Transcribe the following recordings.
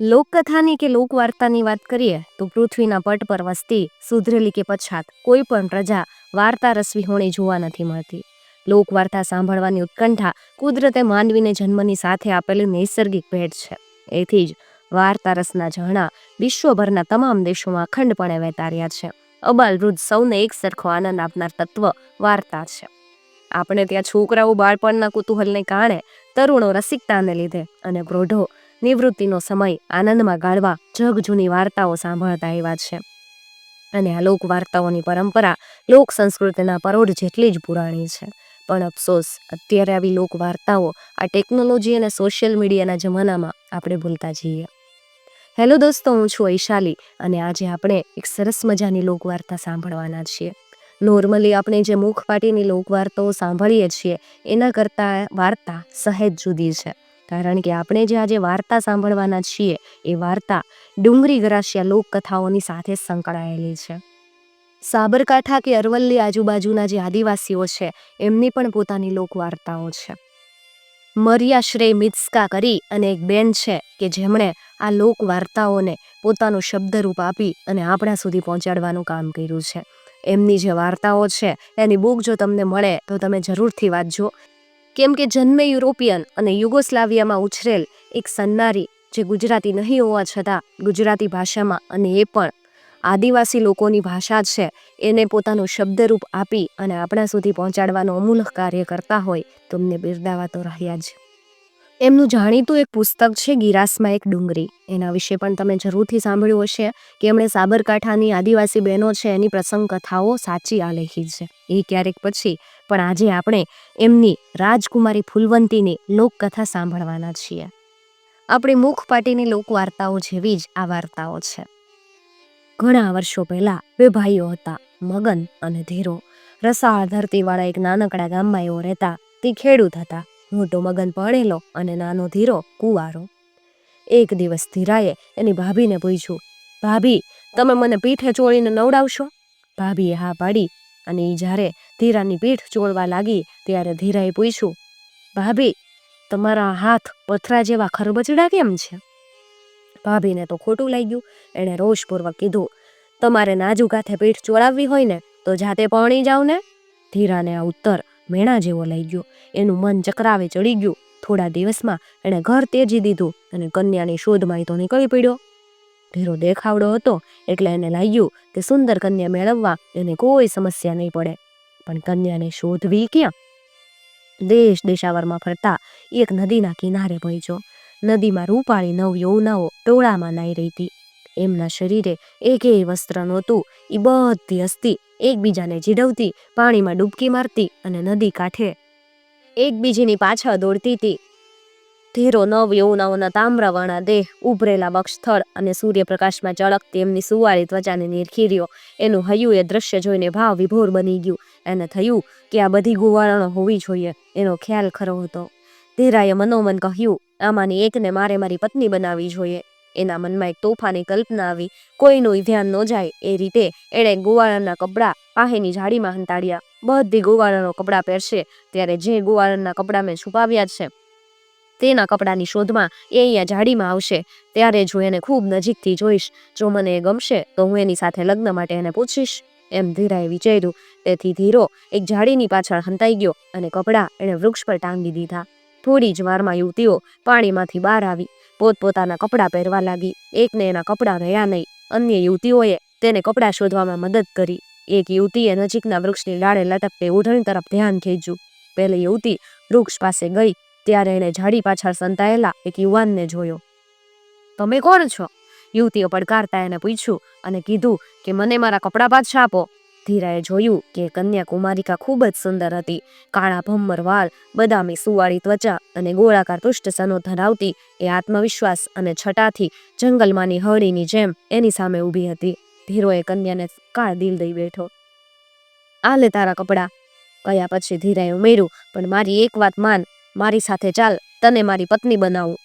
લોકકથાની કે લોકવાર્તાની વાત કરીએ, તો પૃથ્વીના પટ પર વસતી, સુધરેલી કે પછાત, કોઈ પણ પ્રજા વાર્તા રસવી હોણી જોવા નથી મળતી. લોકવાર્તા સાંભળવાની ઉત્કંઠા કુદરતે માનવીને જન્મની સાથે આપેલી નૈસર્ગિક ભેટ છે. એથી જ વાર્તા રસના ઝરણા વિશ્વભરના તમામ દેશોમાં અખંડપણે વહેતા રહ્યા છે. અબાલ વૃદ્ધ સૌને એક સરખો આનંદ આપનાર તત્વ વાર્તા છે. આપણે ત્યાં છોકરાઓ બાળપણના કુતૂહલને કારણે તરુણો રસિકતાને લીધે અને પ્રૌઢો નિવૃત્તિનો સમય આનંદમાં ગાળવા જગ જૂની વાર્તાઓ સાંભળતા એવા છે. અને આ લોક વાર્તાઓની પરંપરા લોક સંસ્કૃતિના પરોઢ જેટલી જ પુરાણી છે. પણ અફસોસ, અત્યારે આવી લોક વાર્તાઓ આ ટેકનોલોજી અને સોશિયલ મીડિયાના જમાનામાં આપણે ભૂલતા જઈએ. હેલો દોસ્તો, હું છું વૈશાલી અને આજે આપણે એક સરસ મજાની લોકવાર્તા સાંભળવાના છીએ. નોર્મલી આપણે જે મુખપાટીની લોકવાર્તાઓ સાંભળીએ છીએ, એના કરતાં વાર્તા સહેજ જુદી છે. કારણ કે આપણે જે આજે વાર્તા સાંભળવાના છીએ, એ વાર્તા ડુંગરી ગરાસિયા લોકકથાઓની સાથે સંકળાયેલી છે. સાબરકાંઠા કે અરવલ્લી આજુબાજુના જે આદિવાસીઓ છે, એમની પણ પોતાની લોકવાર્તાઓ છે. મરિયા શ્રેય મિત્સકા કરી અને એક બેન છે કે જેમણે આ લોક વાર્તાઓને પોતાનું શબ્દરૂપ આપી અને આપણા સુધી પહોંચાડવાનું કામ કર્યું છે. એમની જે વાર્તાઓ છે, એની બુક જો તમને મળે તો તમે જરૂરથી વાંચજો. કેમ કે જન્મે યુરોપિયન અને યુગોસ્લાવિયામાં ઉછરેલ એક સન્નારી જે ગુજરાતી નહીં હોવા છતાં ગુજરાતી ભાષામાં અને એ પણ આદિવાસી લોકોની ભાષા છે, એને પોતાનું શબ્દરૂપ આપી અને આપણા સુધી પહોંચાડવાનું અમૂલક કાર્ય કરતા હોય, તો અમને બિરદાવા તો રહ્યા જ. એમનું જાણીતું એક પુસ્તક છે, ગિરાસમાં એક ડુંગરી. એના વિશે પણ તમે જરૂરથી સાંભળ્યું હશે કે એમણે સાબરકાંઠાની આદિવાસી બહેનો છે, એની પ્રસંગ કથાઓ સાચી આલેખી છે. એ ક્યારેક પછી, પણ આજે આપણે એમની રાજકુમારી ફૂલવંતીની લોકકથા સાંભળવાના છીએ. આપણી મુખપાટીની લોકવાર્તાઓ જેવી જ આ વાર્તાઓ છે. ઘણા વર્ષો પહેલા બે ભાઈઓ હતા, મગન અને ધીરો. રસાળ ધરતીવાળા એક નાનકડા ગામમાં એવો રહેતા, તે ખેડૂત હતા. મોટો મગન ભણેલો અને નાનો ધીરો કુંવારો. એક દિવસ ધીરાએ એની ભાભીને પૂછ્યું, ભાભી, તમે મને પીઠે ચોળીને નવડાવશો? ભાભીએ હા પાડી અને એ જ્યારે ધીરાની પીઠ ચોળવા લાગી ત્યારે ધીરાએ પૂછ્યું, ભાભી, તમારા હાથ પથરા જેવા ખરબચડા કેમ છે? ભાભીને તો ખોટું લાગ્યું. એણે રોષપૂર્વક કીધું, તમારે નાજુક હાથે પીઠ ચોળાવવી હોય ને તો જાતે પહોણી જાવ ને. ધીરાને આ ઉત્તર મેણા જેવો લઈ ગયો. એનું મન ચક્રાવે ચડી ગયું. થોડા દિવસમાં એણે ઘર તેજી દીધું અને કન્યાની શોધમાં એ તો નીકળી પડ્યો. ધીરો દેખાવડો હતો એટલે એને લાગ્યું કે સુંદર કન્યા મેળવવા એને કોઈ સમસ્યા નહીં પડે. પણ કન્યાને શોધવી ક્યાં? દેશ દેશાવરમાં ફરતા એક નદીના કિનારે પહોંચ્યો. નદીમાં રૂપાળી નવ યૌનાઓ ટોળામાં નાઈ રહી હતી. એમના શરીરે એકેય વસ્ત્ર નહોતું. એ બધી હસ્તી એકબીજાને જીડવતી પાણીમાં ડૂબકી મારતી અને નદી કાંઠે એકબીજીની પાછળ દોડતી હતી ધીરો નવ યૌનાઓના તામ્રવર્ણા દેહ ઉભરેલા વક્ષસ્થળ અને સૂર્યપ્રકાશમાં ચળકતી એમની સુવાળી ત્વચાને નિરખીર્યો. એનું હૈયું એ દ્રશ્ય જોઈને ભાવ વિભોર બની ગયું. એને થયું કે આ બધી ગુવાળણો હોવી જોઈએ, એનો ખ્યાલ ખરો હતો. ધીરાએ મનોમન કહ્યું, આમાંની એકને મારે મારી પત્ની બનાવવી જોઈએ. એના મનમાં એક તોફાની કલ્પના આવી. કોઈનું ધ્યાન ન જાય એ રીતે એણે ગોવાળાના કપડાં પાહેની જાળીમાં હંતાડ્યા બધી ગોવાળાનો કપડાં પહેરશે ત્યારે જે ગોવાળાના કપડાં મેં છુપાવ્યા છે, તેના કપડાની શોધમાં એ અહીંયા જાડીમાં આવશે. ત્યારે જો એને ખૂબ નજીકથી જોઈશ, જો મને એ ગમશે, તો હું એની સાથે લગ્ન માટે એને પૂછીશ. એમ ધીરાએ વિચાર્યું. તેથી ધીરો એક જાડીની પાછળ હંતાઈ ગયો અને કપડાં એણે વૃક્ષ પર ટાંગી દીધા. થોડી જ વારમાં યુવતીઓ પાણીમાંથી બહાર આવી. પોતપોતાના કપડાં પહેરવા લાગી. એકને એના કપડાં રહ્યા નહીં. અન્ય યુવતીઓએ તેને કપડાં શોધવામાં મદદ કરી. એક યુવતીએ નજીકના વૃક્ષની ડાળે લટકતે ઓઢણી તરફ ધ્યાન ખેંચ્યું. પહેલી યુવતી વૃક્ષ પાસે ગઈ, ત્યારે એણે ઝાડી પાછળ સંતાયેલા એક યુવાનને જોયો. તમે કોણ છો? યુવતીએ પડકારતા એને પૂછ્યું અને કીધું કે, મને મારા કપડાં પાછા આપો. ધીરાએ જોયું કે કન્યાકુમારિકા ખૂબ જ સુંદર હતી. કાળા ભમ્મર વાળ, બદામી સુવાળી ત્વચા અને ગોળાકાર પૃષ્ઠસનો ધરાવતી એ આત્મવિશ્વાસ અને છટાથી જંગલમાંની હળીની જેમ એની સામે ઊભી હતી. ધીરોએ કન્યાને કાળ દિલ દઈ બેઠો. આ લે તારા કપડાં. કયા પછી? ધીરાએ ઉમેર્યું. પણ મારી એક વાત માન. મારી સાથે ચાલ. તને મારી પત્ની બનાવું.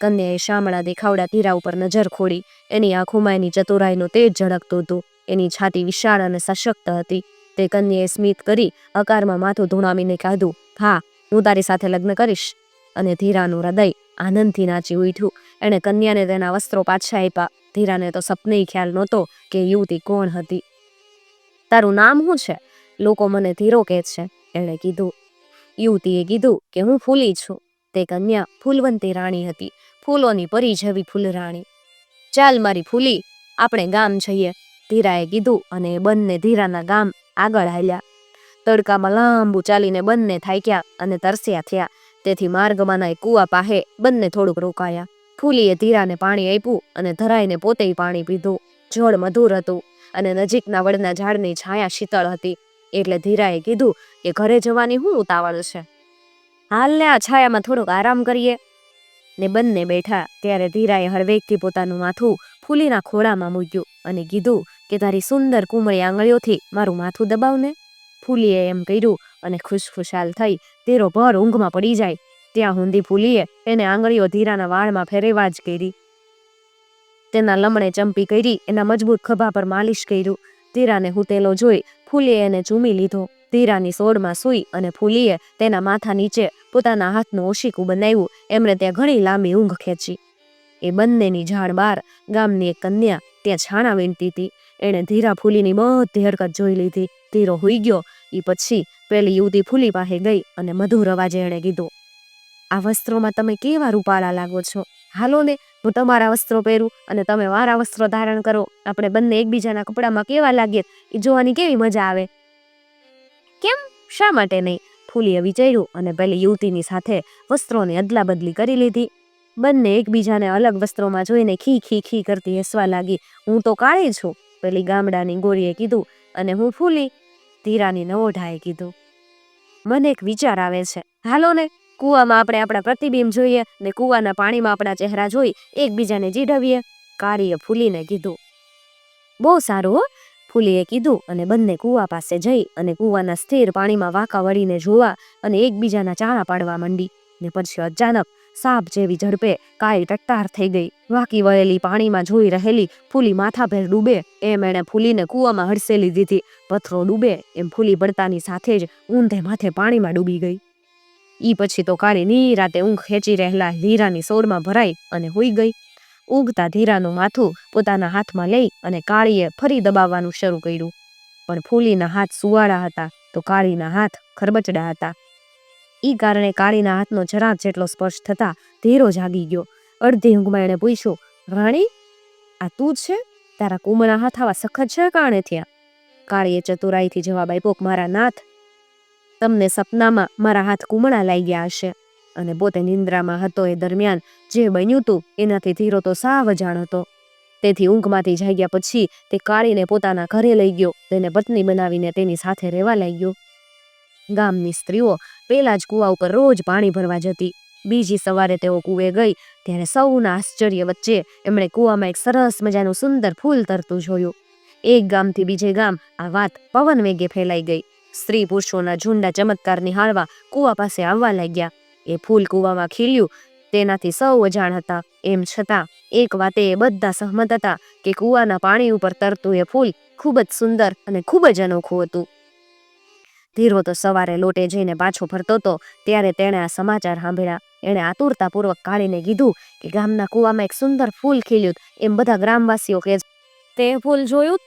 કન્યાએ શામળા દેખાવડા ધીરા ઉપર નજર ખોડી. એની આંખોમાં એની ચતુરાઈનું તેજ ઝળકતું હતું. એની છાતી વિશાળ અને સશક્ત હતી. તે કન્યાએ સ્મિત કરી અકારમાં માથું ધૂણાવીને કાઢું હા, હું તારી સાથે લગ્ન કરીશ. અને ધીરાનું હૃદય આનંદથી નાચી ઉઠ્યું. એણે કન્યાને તેના વસ્ત્રો પાછા આપ્યા. ધીરાને તો સપને ખ્યાલ નહોતો કે યુવતી કોણ હતી. તારું નામ શું છે? લોકો મને ધીરો કહે છે, એણે કીધું. યુવતીએ કીધું કે, હું ફૂલી છું. તે કન્યા ફૂલવંતી રાણી હતી. ફૂલોની પરી જેવી ફૂલરાણી. ચાલ મારી ફૂલી, આપણે ગામ જઈએ. ધીરાએ કીધું અને બંને ધીરાના ગામ આગળ હાલ્યા. તડકામાં લાંબુ ચાલીને બંને થાક્યા અને તરસ્યા થયા. તેથી માર્ગમાંના કૂવા પાસે બંને થોડુંક રોકાયા. ફૂલીએ ધીરાને પાણી આપ્યું અને ધરાઈને પોતે પાણી પીધું. જળ મધુર હતું અને નજીકના વડના ઝાડની છાયા શીતળ હતી. એટલે ધીરાએ કીધું કે ઘરે જવાની શું ઉતાવળ છે. હાલને આ છાયામાં થોડોક આરામ કરીએ. ને બંને બેઠા ત્યારે ધીરાએ હળવેકથી પોતાનું માથું ફૂલીના ખોળામાં મૂક્યું અને કીધું કે તારી સુંદર કુમળી આંગળીઓથી મારું માથું દબાવને? ફૂલીએ એમ કર્યું અને ખુશખુશાલ થઈ તેરો ભર ઊંઘમાં પડી જાય. ત્યાં હુંદી ફૂલીએ એને આંગળીઓ ધીરાના વાળમાં ફેરવવા જ કરી. તેના લમણે ચંપી કરી એના મજબૂત ખભા પર માલિશ કર્યું. ધીરાને હુતેલો જોઈ ફૂલીએ એને ચૂમી લીધો. ધીરાની સોડમાં સૂઈ અને ફૂલીએ તેના માથા નીચે પોતાના હાથનું ઓશીકું બનાવ્યું. એમણે ત્યાં ઘણી લાંબી ઊંઘ ખેંચી. એ બંનેની ઝાડ બાર ગામની એક કન્યા ત્યાં છાણા વીણતી હતી. એણે ધીરા ફૂલીની બધી હરકત જોઈ લીધી. ધીરો હોઈ ગયો. એ પછી પેલી યુવતી ફૂલી પાસે ગઈ અને મધુર અવાજે એણે કીધું, આ વસ્ત્રોમાં તમે કેવા રૂપાળા લાગો છો? હાલો ને, હું તમારા વસ્ત્રો પહેરું અને તમે મારા વસ્ત્રો ધારણ કરો. આપણે બંને એકબીજાના કપડામાં કેવા લાગીએ? એ જોવાની કેવી મજા આવે? કેમ? શા માટે નહીં? ફૂલીએ વિચાર્યું અને પેલી યુવતીની સાથે વસ્ત્રોની અદલા બદલી કરી લીધી. બંને એકબીજાને અલગ વસ્ત્રોમાં જોઈને ખી ખી ખી કરતી હસવા લાગી. હું તો કાળી છું. પેલી ગામડાની ગોરીએ કીધું અને હું ફૂલી ધીરાની નવોઢાએ કીધું. મને એક વિચાર આવે છે. હાલો ને, કૂવામાં આપણે આપણા પ્રતિબિંબ જોઈએ ને કૂવાના પાણીમાં આપણા ચહેરા જોઈ એકબીજાને જીઢવીએ કારીએ ફૂલીને કીધું. બહુ સારું હો, ફૂલીએ કીધું અને બંને કૂવા પાસે જઈ અને કૂવાના સ્થિર પાણીમાં વાંકા વળીને જોવા અને એકબીજાના ચાણા પાડવા માંડી ને પછી અચાનક સાપ જેવી ઝડપે કાળી ટટ્ટાર થઈ ગઈ. વાંકી વળેલી પાણીમાં જોઈ રહેલી ફૂલી માથાભેર ડૂબે એમ એણે ફૂલીને કૂવામાં હડસેલી દીધી. પથરો ડૂબે એમ ફૂલી પડતાની સાથે જ ઊંધે માથે પાણીમાં ડૂબી ગઈ. ઈ પછી તો કાળી નિરાતે ઊંઘ ખેંચી રહેલા ધીરાની સોરમાં ભરાઈ અને હોઈ ગઈ. ઉગતા ધીરાનું માથું પોતાના હાથમાં લઈ અને કાળીએ ફરી દબાવવાનું શરૂ કર્યું. પણ ફૂલીના હાથ સુવાળા હતા તો કાળીના હાથ ખરબચડા હતા. ઈ કારણે કાળીના હાથનો જરાક જેટલો સ્પર્શ થતા ધીરો જાગી ગયો. અડધી ઊંઘમાં એણે પૂછ્યું, રાણી, આ તું છે? તારા કુમળા હાથ આવા સખત છે કારણે થયા? કાળીએ ચતુરાઈથી જવાબ આપ્યો, મારા નાથ, તમને સપનામાં મારા હાથ કુમળા લઈ ગયા હશે અને પોતે નિંદ્રામાં હતો એ દરમિયાન જે બન્યું તું એનાથી ધીરો તો સાવ અજાણ હતો તેથી ઊંઘમાંથી જાગ્યા પછી તે કાળીને પોતાના ઘરે લઈ ગયો, તેને પત્ની બનાવીને તેની સાથે રહેવા લાગ્યો. ગામની સ્ત્રીઓ પેલા જ કૂવા ઉપર રોજ પાણી ભરવા જતી. બીજી સવારે તેઓ કૂવે ગઈ, ત્યારે સૌના આશ્ચર્ય વચ્ચે એમણે કૂવામાં એક સરસ મજાનું સુંદર ફૂલ તરતું જોયું. એક ગામથી બીજે ગામ આ વાત પવન વેગે ફેલાઈ ગઈ. સ્ત્રી પુરુષોના ઝુંડા ચમત્કાર નિહાળવા કૂવા પાસે આવવા લાગ્યા. એ ફૂલ કૂવામાં ખીલ્યું, તેનાથી સૌ અજાણ હતા. એમ છતાં, એક વાતે એ બધા સહમત હતા કે કૂવાના પાણી ઉપર તરતું એ ફૂલ ખૂબ જ સુંદર અને ખૂબ જ અનોખું હતું. ધીરો તો સવારે લોટે જઈને પાછો ફરતો હતો, ત્યારે તેણે આ સમાચાર સાંભળ્યા. એણે આતુરતાપૂર્વક કાળીને કીધું કે ગામના કૂવામાં એક સુંદર ફૂલ ખીલ્યું એમ બધા ગ્રામવાસીઓ કહે તે ફૂલ જોયું?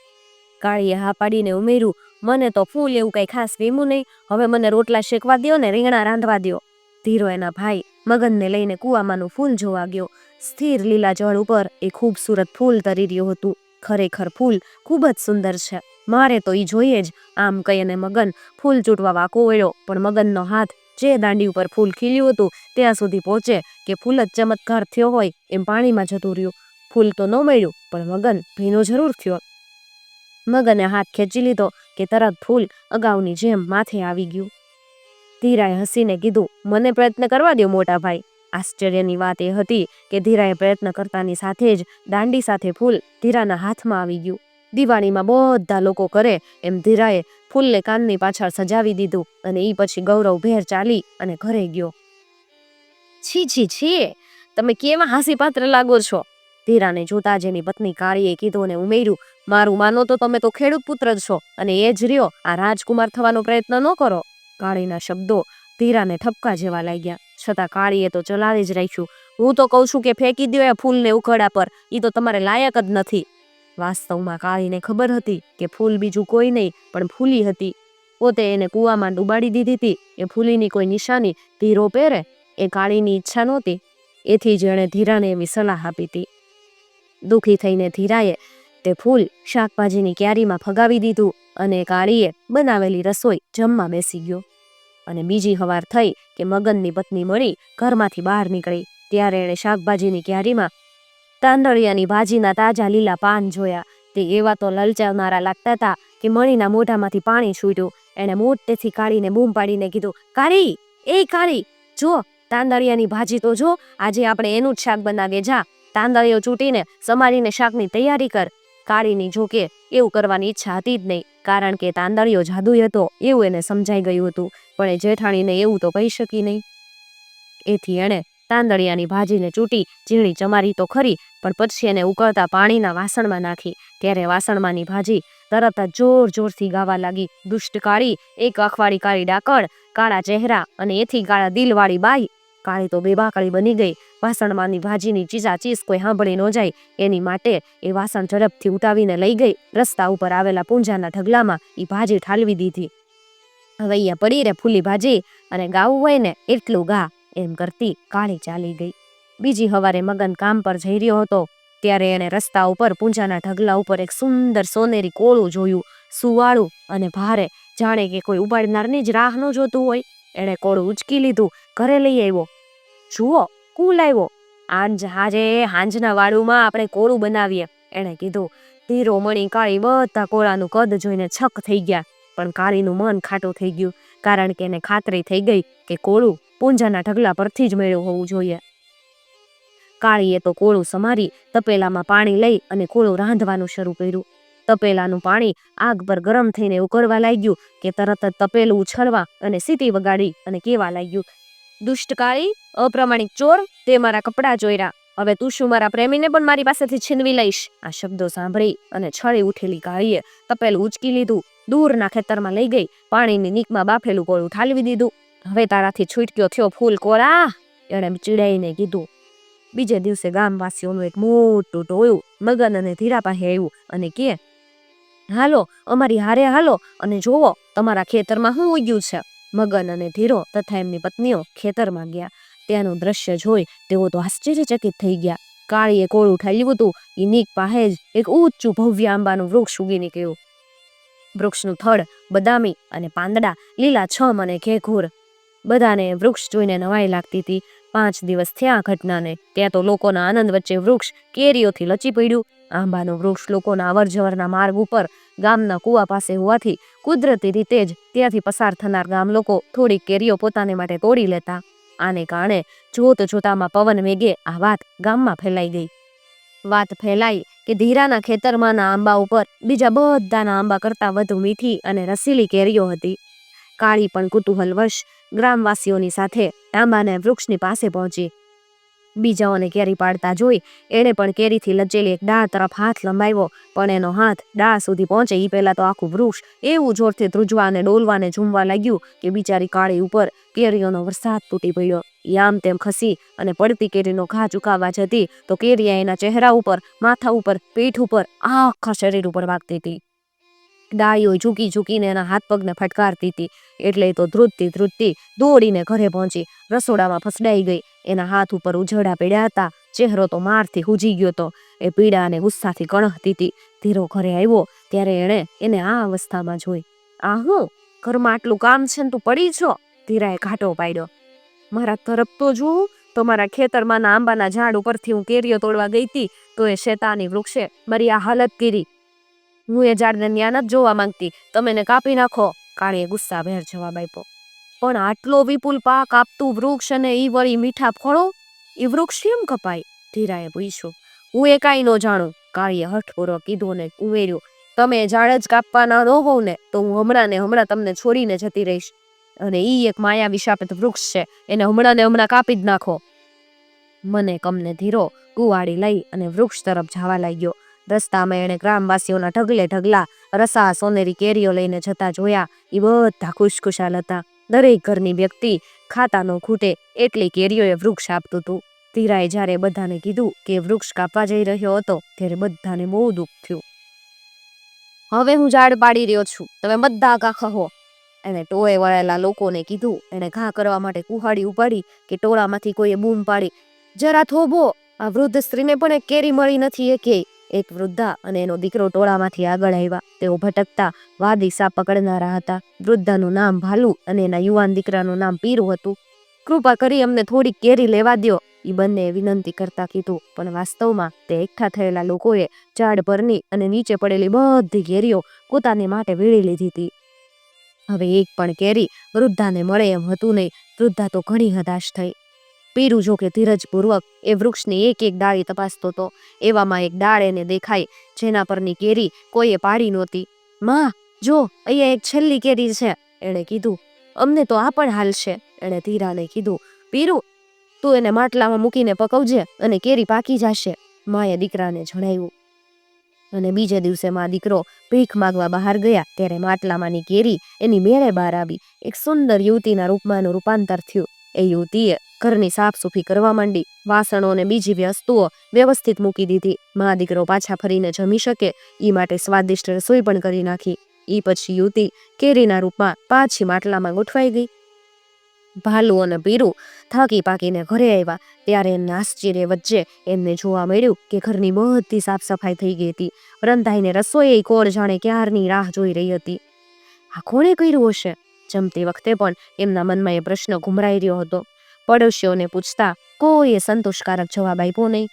કાળીએ હા પાડીને ઉમેર્યું, મને તો ફૂલ એવું કઈ ખાસ વીમું નહીં. હવે મને રોટલા શેકવા દ્યો ને રીંગણા રાંધવા દ્યો. ધીરો એના ભાઈ મગનને લઈને કૂવામાંનું ફૂલ જોવા ગયો. સ્થિર લીલા જળ ઉપર એ ખૂબસૂરત ફૂલ તરી રહ્યું હતું. ખરેખર ફૂલ ખૂબ જ સુંદર છે. મારે તો એ જોઈએ જ. આમ કહી અને મગન ફૂલ ચૂંટવા વાકો વળ્યો, પણ મગનનો હાથ જે દાંડી ઉપર ફૂલ ખીલ્યું હતું, ત્યાં સુધી પહોંચે કે ફૂલ જ ચમત્કાર થયો હોય એમ પાણીમાં જતું રહ્યું. ફૂલ તો ન મળ્યું, પણ મગન ભીનો જરૂર થયો. મગને હાથ ખેંચી લીધો કે તરત ફૂલ અગાઉની જેમ માથે આવી ગયું. ધીરાએ હસીને કીધું, મને પ્રયત્ન કરવા દો મોટા ભાઈ. આશ્ચર્યની વાત એ હતી કે ધીરાએ પ્રયત્ન કરતાની સાથે જ દાંડી સાથે ફૂલ ધીરાના હાથમાં આવી ગયું. દિવાળીમાં બધા લોકો કરે એમ ધીરાએ ફૂલને કાનની પાછળ સજાવી દીધું અને ઈ પછી ગૌરવ ભેર ચાલી અને ઘરે ગયો. છી છી છી તમે કેવા હાસી પાત્ર લાગો છો? ધીરાને જોતા જ એની પત્ની કાળીએ કીધું અને ઉમેર્યું મારું માનો તો તમે તો ખેડૂત પુત્ર જ છો અને એ જ રહ્યો આ રાજકુમાર થવાનો પ્રયત્ન ન કરો. કાળીના શબ્દો ધીરાને ઠપકા જેવા લાગ્યા. છતાં કાળીએ તો ચલાવી જ રાખ્યું. હું તો કહું છું કે ફેંકી દો એ ફૂલને ઉખડા પર એ તો તમારે લાયક જ નથી. વાસ્તવમાં કાળીને ખબર હતી કે ફૂલ બીજું કોઈ નહીં, પણ ફૂલી હતી. પોતે એને કૂવામાં ડૂબાડી દીધી હતી. એ ફૂલીની કોઈ નિશાની ધીરો પહેરે એ કાળીની ઈચ્છા નહોતી. એથી જ એણે ધીરાને એવી સલાહ આપી હતી. દુઃખી થઈને ધીરાએ તે ફૂલ શાકભાજીની ક્યારીમાં ફગાવી દીધું અને કાળીએ બનાવેલી રસોઈ જમવા બેસી ગયો. અને બીજી હવાર થઈ કે મગનની પત્ની મળી ઘરમાંથી બહાર નીકળી. ત્યારે એણે શાકભાજીની ક્યારીમાં તાંદળિયાની ભાજીના તાજા લીલા પાન જોયા. તે એવા તો લલચાવનારા લાગતા હતા કે મણીના મોઢામાંથી પાણી છૂટ્યું. એણે મોટેથી કાઢીને બૂમ પાડીને કીધું, કાળી, એ કાળી, જો, તાંદળિયાની ભાજી તો જો, આજે આપણે એનું જ શાક બનાવીએ, જા. તાંદળીઓ ચૂંટીને સમારીને શાકની તૈયારી કર. કાળીની જોકે એવું કરવાની ઈચ્છા હતી જ નહીં, કારણ કે તાંદળીઓ જાદુઈ હતો, એવું એને સમજાઈ ગયું હતું, પણ એ જેઠાણીને એવું તો કહી શકી નહીં. એથી એણે તાંદળિયાની ભાજીને ચૂંટી, ઝીણી ચમારી તો ખરી, પણ પછી એને ઉકળતા પાણીના વાસણમાં નાખી. ત્યારે વાસણમાંની ભાજી તરત જ જોર જોરથી ગાવા લાગી. દુષ્ટ કાળી, એક અખવાડી કાળી ડાકળ, કાળા ચહેરા અને એથી કાળા દિલવાળી બાઈ. કાળી તો બેબાકળી બની ગઈ. વાસણમાંની ભાજીની ચીસા કોઈ સાંભળી ન જાય. એની માટે એ વાસણ ઝડપથી ઉતાવીને લઈ ગઈ. રસ્તા ઉપર આવેલા પૂંજાના ઢગલામાં એ ભાજી ઠાલવી દીધી. હવે અહીંયા પડી રે ફૂલી ભાજી અને ગાવું હોય ને એટલું ગા. એમ કરતી કાળી ચાલી ગઈ. બીજી હવારે મગન કામ પર જઈ રહ્યો હતો, ત્યારે એણે રસ્તા ઉપર પૂંજાના ઢગલા ઉપર એક સુંદર સોનેરી કોળું જોયું, સુવાળું અને ભારે. જાણે કે કોઈ ઉપાડનારની જ રાહ ન જોતું હોય. એણે કોળું ઉચકી લીધું, ઘરે લઈ આવ્યો. જુઓ કુલ આવ્યો આંજ આજે હાંજના વાળુમાં આપણે કોળું બનાવીએ. એણે કીધું. ધીરો મણી કાળી બધા કોળાનું કદ જોઈને છક થઈ ગયા, પણ કાળીનું મન ખાટું થઈ ગયું, કારણ કે એને ખાતરી થઈ ગઈ કે કોળું પૂંજાના ઢગલા પરથી જ મેળવું હોવું જોઈએ. કાળીએ તો કોળું સમારી તપેલામાં પાણી લઈ અને કોળું રાંધવાનું શરૂ કર્યું. તપેલાનું પાણી આગ પર ગરમ થઈને ઉકળવા લાગ્યું કે તરત જ તપેલું ઉછળવા અને સીટી વગાડી અને કેવા લાગ્યું. દુષ્ટ કાળી, અપ્રમાણિક ચોર, તે મારા કપડાં ચોર્યા હવે તું શું મારા પ્રેમીને પણ મારી પાસેથી છીનવી લઈશ? આ શબ્દો સાંભળી અને છળી ઉઠેલી કાળીએ તપેલું ઉચકી લીધું. દૂરના ખેતરમાં લઈ ગઈ, પાણીની નીકમાં બાફેલું કોળું ઠાલવી દીધું. હવે તારાથી છૂટક્યો થયો ફૂલ કોળા એણે ચીડાઈને કીધું, બીજે દિવસે ગામવાસીઓનું એક મોટું ટોયું મગન અને ધીરા પાસે આવ્યું અને કે, હાલો, અમારી હારે હાલો અને જોવો, તમારા ખેતરમાં શું ઉગ્યું છે. મગન અને ધીરો તથા એમની પત્નીઓ ખેતરમાં ગયા. ત્યાંનું દ્રશ્ય જોઈ તેઓ તો આશ્ચર્યચકિત થઈ ગયા. કાળીએ કોળું ઠાલ્યું હતું એ નીક પાસે જ એક ઊંચું ભવ્ય આંબાનું વૃક્ષ ઉગી નીકળ્યું. વૃક્ષનું થડ, બદામી અને પાંદડા, લીલા છમ અને ઘેઘૂર બધાને વૃક્ષ જોઈને નવાઈ લાગતી હતી. પાંચ દિવસ થયા આ ઘટનાને. ત્યાં તો લોકોના આનંદ વચ્ચે વૃક્ષ કેરીઓથી લચી પડ્યું. આંબાનું વૃક્ષ લોકોના અવર જવરના માર્ગ ઉપર, ગામના કૂવા પાસે હોવાથી કુદરતી રીતે જ ત્યાંથી પસાર થનાર ગામ લોકો થોડીક કેરીઓ પોતાને માટે તોડી લેતા. આને કારણે જોત જોતામાં પવન વેગે આ વાત ગામમાં ફેલાઈ ગઈ. વાત ફેલાઈ કે ધીરાના ખેતરમાંના આંબા ઉપર બીજા બધાના આંબા કરતાં વધુ મીઠી અને રસીલી કેરીઓ હતી. કાળી પણ કુતૂહલવશ ગ્રામવાસીઓની સાથે આંબાને વૃક્ષની પાસે પહોંચી. બીજાઓને કેરી પાડતા જોઈ એણે પણ કેરીથી લચેલી એક ડાળ તરફ હાથ લંબાવ્યો, પણ એનો હાથ ડાળ સુધી પહોંચે એ પહેલાં તો આખું વૃક્ષ એવું જોરથી ધ્રુજવા અને ડોલવાને ઝૂમવા લાગ્યું કે બિચારી કાળી ઉપર કેરીઓનો વરસાદ તૂટી પડ્યો. યામ તેમ ખસી અને પડતી કેરીનો ઘા ચૂકાવવા જતી તો કેરીયા એના ચહેરા ઉપર, માથા ઉપર પીઠ ઉપર આખા શરીર ઉપર વાગતી હતી. ડાળીઓ ઝૂકી ઝૂકીને એના હાથ પગને ફટકારતી હતી. એટલે તો ધ્રુજતી ધ્રુજતી દોડીને ઘરે પહોંચી. રસોડામાં ફસડાઈ ગઈ. એના હાથ ઉપર ઉજળા પડ્યા હતા. ચહેરો તો મારથી હુજી ગયો તો. એ પીડા અને ગુસ્સાથી કણહતી હતી. ધીરો ઘરે આવ્યો. ત્યારે એણે એને આ અવસ્થામાં જોઈ. આ હું ઘરમાં આટલું કામ છે ને તું પડી છો? ધીરાએ ઘાટો પાડ્યો. મારા તરફ તો જુઓ તો મારા ખેતરમાં આંબાના ઝાડ ઉપરથી હું કેરીઓ તોડવા ગઈ હતી તો એ શેતાની વૃક્ષે મારી આ હાલત કરી. હું એ ઝાડને ન્યા નથી જોવા માંગતી. તમે એને કાપી નાખો. કાળીએ ગુસ્સાભેર જવાબ આપ્યો. પણ આટલો વિપુલ પાક આપતું વૃક્ષ અને ઈ વળી મીઠા ફળો? એ વૃક્ષ કેમ કપાય? ધીરાએ પૂછ્યું. હું એ કાંઈ ન જાણું. કાળીએ હઠપૂર્વક કીધું ને ઉમેર્યું. તમે ઝાડ જ કાપવાના ન હોવ ને તો હું હમણાં ને હમણાં તમને છોડીને જતી રહીશ. અને ઈ એક માયા વિશાપિત વૃક્ષ છે. એને હમણાં ને હમણાં કાપી જ નાખો. મને કમને ધીરો કુવાડી લઈ અને વૃક્ષ તરફ જવા લાગ્યો. રસ્તામાં એણે ગ્રામવાસીઓના ઢગલે ઢગલા રસા, સોનેરી કેરીઓ લઈને જતા જોયા. એ બધા ખુશખુશાલ હતા. દરેક ઘરની વ્યક્તિ ખાતાનો ખૂટે એટલી કેરીઓએ વૃક્ષ આપતું હતું ધીરાએ જ્યારે બધાને કીધું કે વૃક્ષ કાપવા જઈ રહ્યો હતો ત્યારે બધાને બહુ દુઃખ થયું. હવે હું ઝાડ પાડી રહ્યો છું. તમે બધા ઘા ખહો એણે ટોળે વળેલા લોકોને કીધું. એણે ઘા કરવા માટે કુહાડી ઉપાડી કે ટોળામાંથી કોઈએ બૂમ પાડી. જરા થોભો. આ વૃદ્ધ સ્ત્રીને પણ એક કેરી મળી નથી એ કે એક વૃદ્ધા અને એનો દીકરો ટોળામાંથી આગળ આવ્યા. તેઓ ભટકતા વાદી સાપ પકડનારા હતા. વૃદ્ધાનું નામ ભાલુ અને એના યુવાન દીકરાનું નામ પીરું હતું. કૃપા કરી અમને થોડીક કેરી લેવા દ્યો. એ બંને વિનંતી કરતા કીધું, પણ વાસ્તવમાં તે એકઠા થયેલા લોકોએ ઝાડ પરની અને નીચે પડેલી બધી કેરીઓ પોતાની માટે વીળી લીધી હતી હવે એક પણ કેરી વૃદ્ધાને મળે એમ હતું નહીં. વૃદ્ધા તો ઘણી હતાશ થઈ પીરું જો કે ધીરજપૂર્વક એ વૃક્ષની એક એક ડાળી તપાસતો હતો. એવામાં એક ડાળ એને દેખાઈ, જેના પરની કેરી કોઈએ પાડી નહોતી. માં, જો, અહીંયા એક છેલ્લી કેરી છે, એણે કીધું. અમને તો આ પણ હાલશે એણે ધીરાને કીધું. પીરુ, તું એને માટલામાં મૂકીને પકવજે અને કેરી પાકી જશે, માએ દીકરાને જણાવ્યું. અને બીજે દિવસે માં દીકરો ભીખ માગવા બહાર ગયા, ત્યારે માટલામાંની કેરી એની મેળે બહાર આવી. એક સુંદર યુવતીના રૂપમાં એનું રૂપાંતર થયું. એ યુવતીએ ઘરની સાફસૂફી કરવા માંડી. વાસણો અને બીજી વસ્તુઓ વ્યવસ્થિત મૂકી દીધી. મા દીકરો પાછા ફરીને જમી શકે એ માટે સ્વાદિષ્ટ રસોઈ પણ કરી નાખી. એ પછી યુવતી કેરીના રૂપમાં પાછી માટલામાં ગોઠવાઈ ગઈ. ભાલુ અને પીરું થાકી પાકીને ઘરે આવ્યા. ત્યારે એમના આશ્ચર્ય વચ્ચે એમને જોવા મળ્યું કે ઘરની બધી સાફ સફાઈ થઈ ગઈ હતી. રંધાઈને રસોઈ કોર જાણે ક્યારની રાહ જોઈ રહી હતી. આ કોણે કર્યું હશે? જમતી વખતે પણ એમના મનમાં એ પ્રશ્ન ઘુમરાઈ રહ્યો હતો. પડોશીઓને પૂછતા, કોઈએ સંતોષકારક જવાબ આપ્યો નહીં?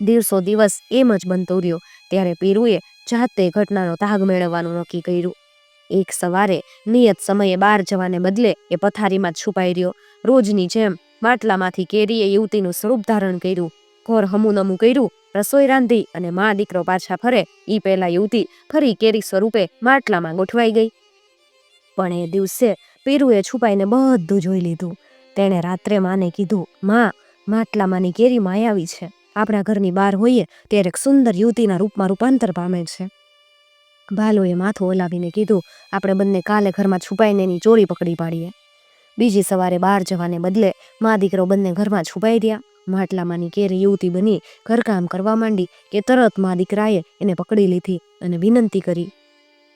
દિવસો દિવસ એમ જ બનતો રહ્યો, ત્યારે પીરુએ જાતે ઘટનાનો તાગ મેળવવાનું નક્કી કર્યું. એક સવારે નિયત સમયે બહાર જવાને બદલે એ પથારીમાં છુપાઈ રહ્યો. રોજની જેમ માટલામાંથી કેરીએ યુવતીનું સ્વરૂપ ધારણ કર્યું. ઘોર હમુનમું કર્યું, રસોઈ રાંધી અને મા દીકરો પાછા ફરે. એ પહેલા યુવતી ફરી કેરી સ્વરૂપે માટલામાં ગોઠવાઈ ગઈ. પણ એ દિવસે પીરુએ છુપાઈને બધું જોઈ લીધું. તેણે રાત્રે માને કીધું, માં, માટલામાંની કેરી માયાવી છે. આપણા ઘરની બહાર હોઈએ ત્યારે એક સુંદર યુવતીના રૂપમાં રૂપાંતર પામે છે. ભાલુએ માથું ઓલાવીને કીધું, આપણે બંને કાલે ઘરમાં છુપાઈને એની ચોરી પકડી પાડીએ. બીજી સવારે બહાર જવાને બદલે મા દીકરો બંને ઘરમાં છુપાઈ રહ્યા. માટલામાંની કેરી યુવતી બની ઘરકામ કરવા માંડી કે તરત મા દીકરાએ એને પકડી લીધી અને વિનંતી કરી.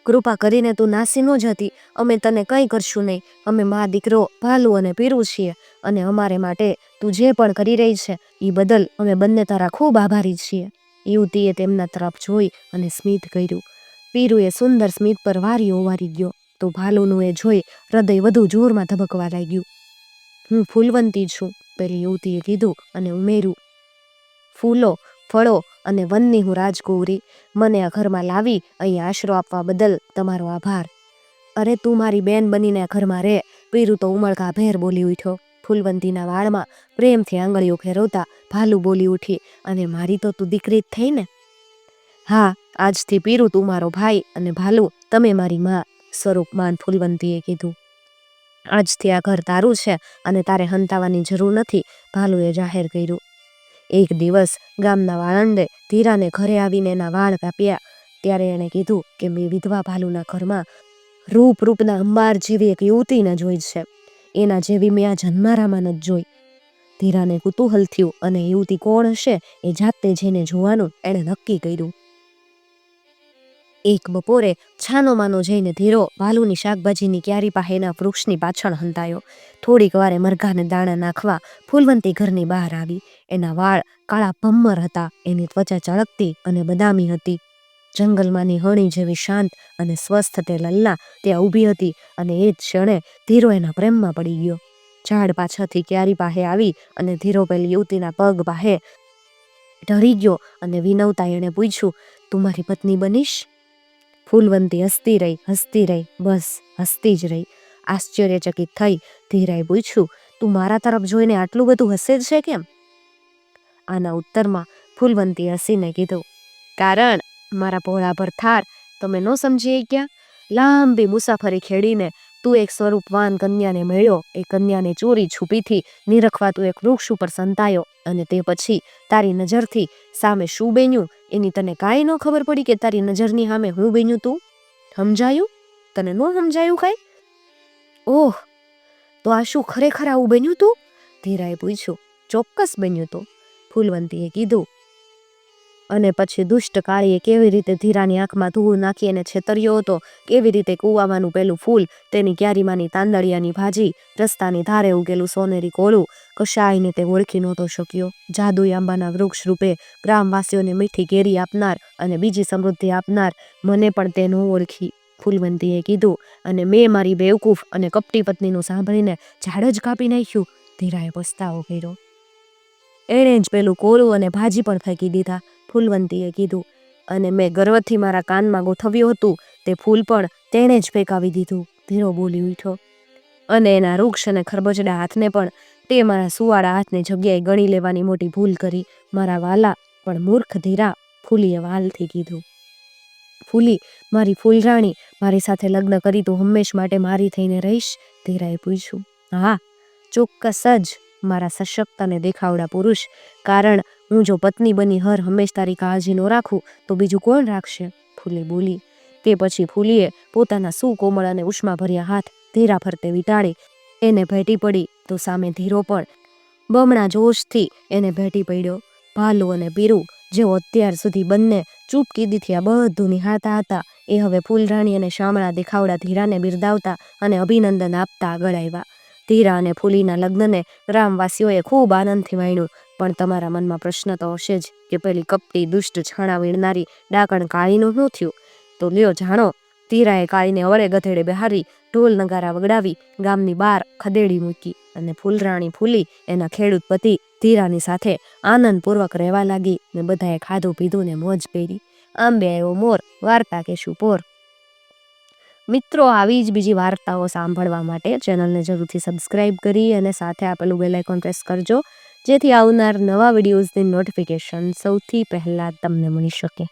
કૃપા કરીને તું નાસી ન જતી. અમે તને કંઈ કરશું નહીં. અમે મા દીકરો ભાલુ અને પીરું છીએ અને અમારે માટે તું જે પણ કરી રહી છે એ બદલ અમે બંને તારા ખૂબ આભારી છીએ. યુવતીએ તેમના તરફ જોઈ અને સ્મિત કર્યું. પીરુએ સુંદર સ્મિત પર વારી ઓવારી ગયો. તો ભાલુનું એ જોઈ હૃદય વધુ જોરમાં ધબકવા લાગ્યું. હું ફૂલવંતી છું, પેલી યુવતીએ કીધું અને ઉમેર્યું. ફૂલો, ફળો અને વનની હું રાજકુંવરી મને આ ઘરમાં લાવી અહીં આશરો આપવા બદલ તમારો આભાર. અરે તું મારી બેન બનીને આ ઘરમાં રહે, પીરું તો ઉમળકા ભેર બોલી ઉઠ્યો. ફૂલવંતીના વાળમાં પ્રેમથી આંગળીઓ ફેરવતા ભાલુ બોલી ઉઠી, અને મારી તો તું દીકરી જ થઈ ને. હા, આજથી પીરું તું મારો ભાઈ અને ભાલુ, તમે મારી માં, સ્વરૂપમાન ફૂલવંતીએ કીધું. આજથી આ ઘર તારું છે અને તારે હંતાવાની જરૂર નથી, ભાલુએ જાહેર કર્યું. એક દિવસ ગામના વાળંદે ધીરાને ઘરે આવીને એના વાળ કાપ્યા. ત્યારે એણે કીધું કે મેં વિધવા ભાલુના ઘરમાં રૂપ રૂપના અંબાર જેવી એક યુવતીને જોઈ છે. એના જેવી મેં આ જન્મારામાં જ જોઈ. ધીરાને કુતૂહલ થયું અને યુવતી કોણ હશે એ જાતે જઈને જોવાનું એણે નક્કી કર્યું. એક બપોરે છાનો માનો જઈને ધીરો ભાલુની શાકભાજીની ક્યારી પાસેના વૃક્ષની પાછળ હંતાયો. થોડીક વારે મરઘાને દાણા નાખવા ફૂલવંતી ઘરની બહાર આવી. એના વાળ કાળા ભમ્મર હતા. એની ત્વચા ચળકતી અને બદામી હતી. જંગલમાંની હણી જેવી શાંત અને સ્વસ્થ તે લલ્લા ત્યાં ઊભી હતી અને એ જ ક્ષણે ધીરો એના પ્રેમમાં પડી ગયો. ઝાડ પાછળથી ક્યારી પાસે આવી અને ધીરો પેલી યુવતીના પગ પાસે ઢળી ગયો અને વિનવતા એણે પૂછ્યું, તું મારી પત્ની બનીશ? ફૂલવંતી હસતી રહી હસતી રહી, બસ હસતી જ રહી. આશ્ચર્યચકિત થઈ ધીરાએ પૂછ્યું, તું મારા તરફ જોઈને આટલું બધું હસે જ છે કેમ? આના ઉત્તરમાં ફૂલવંતી હસીને કીધું, કારણ મારા પહોળા પર થાર, તમે ન સમજી ગયા લાંબી મુસાફરી ખેડીને તું એક સ્વરૂપવાન કન્યાને મળ્યો, એ કન્યાને ચોરી છુપીથી નિરખવા તું એક વૃક્ષ ઉપર સંતાયો અને તે પછી તારી નજરથી સામે શું બન્યું? એની તને કાંઈ ન ખબર પડી કે તારી નજરની સામે હું બન્યું તું? સમજાયું? તને ન સમજાયું કાંઈ? ઓહ, તો આ શું ખરેખર આવું બન્યું તું? ધીરાએ પૂછ્યું. ચોક્કસ બન્યું તો, ફૂલવંતીએ કીધું. અને પછી દુષ્ટ કાળીએ કેવી રીતે ધીરાની આંખમાં ધૂળ નાખી એને છેતર્યો હતો, કેવી રીતે કૂવામાંનું પેલું ફૂલ, તેની ક્યારીમાંની તાંદળિયાની ભાજી, રસ્તાની ધારે ઉગેલું સોનેરી કોળું, કશાયને તે ઓળખી નહોતો શક્યો. જાદુઈ આંબાના વૃક્ષ રૂપે ગ્રામવાસીઓને મીઠી કેરી આપનાર અને બીજી સમૃદ્ધિ આપનાર, મને પણ તે ઓળખી. ફૂલવંતીએ કીધું, અને મેં મારી બેવકૂફ અને કપટી પત્નીનું સાંભળીને ઝાડ જ કાપી નાખ્યું. ધીરાએ પસ્તાવો કર્યો. એણે જ પેલું કોળું અને ભાજી પણ ફેંકી દીધા. ફૂલવંતીએ કીધું અને મેં ગર્વથી મારા કાનમાં ગોઠવ્યું હતું તે ફૂલ પણ તેણે જ ફેંકાવી દીધું. ધીરો બોલી ઉઠ્યો. અને એના વૃક્ષ અને ખરબચડા હાથને પણ તે મારા સુવાળા હાથને જગ્યાએ ગણી લેવાની મોટી ભૂલ કરી મારા વાલા પણ મૂર્ખ ધીરા ફૂલીએ વાલથી કીધું. ફૂલી, મારી ફૂલરાણી, મારી સાથે લગ્ન કરી તું હંમેશ માટે મારી થઈને રહીશ, ધીરાએ પૂછ્યું. હા, ચોક્કસ જ, મારા સશક્ત અને દેખાવડા પુરુષ, કારણ હું જો પત્ની બની હર હંમેશ તારી કાળજી ન રાખું, તો બીજું કોણ રાખશે? ફૂલે બોલી. તે પછી ફૂલીએ પોતાના સુકોમળ અને ઉષ્માભર્યા હાથ ધીરા ફરતે વીંટાળી એને ભેટી પડી તો સામે ધીરો પણ. બમણા જોશથી એને ભેટી પડ્યો. ભાલુ અને પીરું, જેઓ અત્યાર સુધી બંને ચૂપકીદીથી આ બધું નિહાળતા હતા, એ હવે ફૂલરાણી અને શામળા દેખાવડા ધીરાને બિરદાવતા અને અભિનંદન આપતા આગળ આવ્યા ધીરા અને ફૂલીના લગ્નને ગ્રામવાસીઓએ ખૂબ આનંદથી માણ્યું. પણ તમારા મનમાં પ્રશ્ન તો હશે જ કે પેલી કપટી દુષ્ટ છાણા વીણનારી ડાકણ કાળીનું શું થયું? તો લ્યો જાણો, તીરાએ કાળીને અવળે ગધેડે બહારી, ઢોલ નગારા વગડાવી, ગામની બહાર ખદેડી મૂકી અને ફૂલરાણી ફૂલી એના ખેડૂત પતિ ધીરાની સાથે આનંદપૂર્વક રહેવા લાગી ને બધાએ ખાધું પીધું ને મોજ કરી. આંબે આવ્યો મોર, વાર્તા કેશું પોર. મિત્રો, આવી જ બીજી વાર્તાઓ સાંભળવા માટે ચેનલને જરૂરથી સબસ્ક્રાઇબ કરી અને સાથે આપેલું બેલાઇકોન પ્રેસ કરજો. જેથી આવનાર નવા વિડીયોઝની નોટિફિકેશન સૌથી પહેલાં તમને મળી શકે.